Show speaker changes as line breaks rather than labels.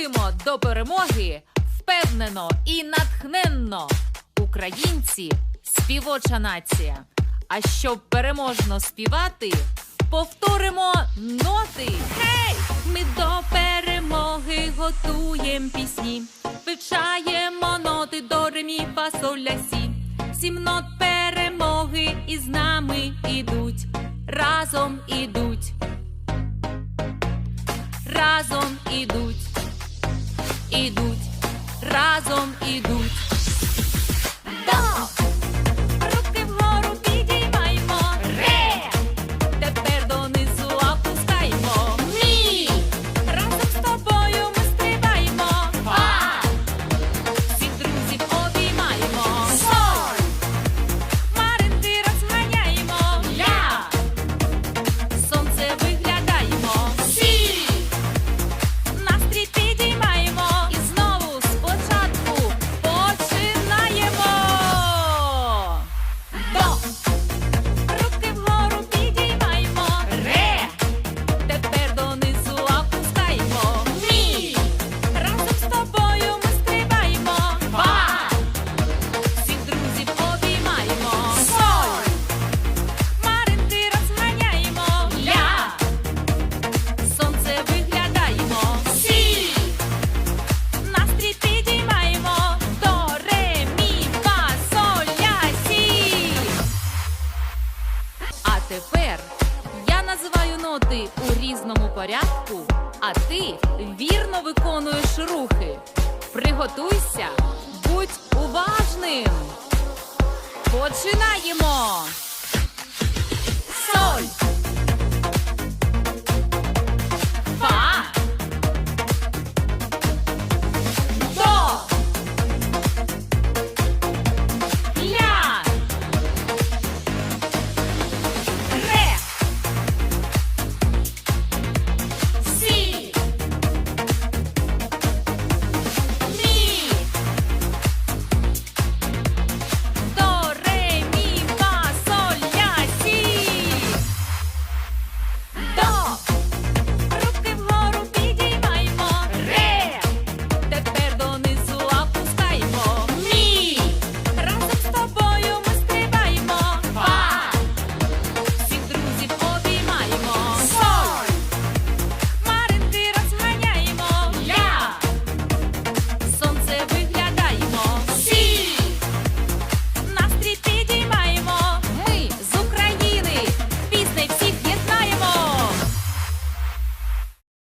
Крокуємо до перемоги впевнено і натхненно. Українці співоча нація. А щоб переможно співати, повторимо ноти. Гей! Ми до перемоги готуємо пісні, вивчаємо ноти до ремі фа сі. Сім нот перемоги із нами ідуть, разом ідуть, разом ідуть, ідуть, разом ідуть. Ноти у різному порядку, а ти вірно виконуєш рухи. Приготуйся, будь уважним. Починаємо. Соль,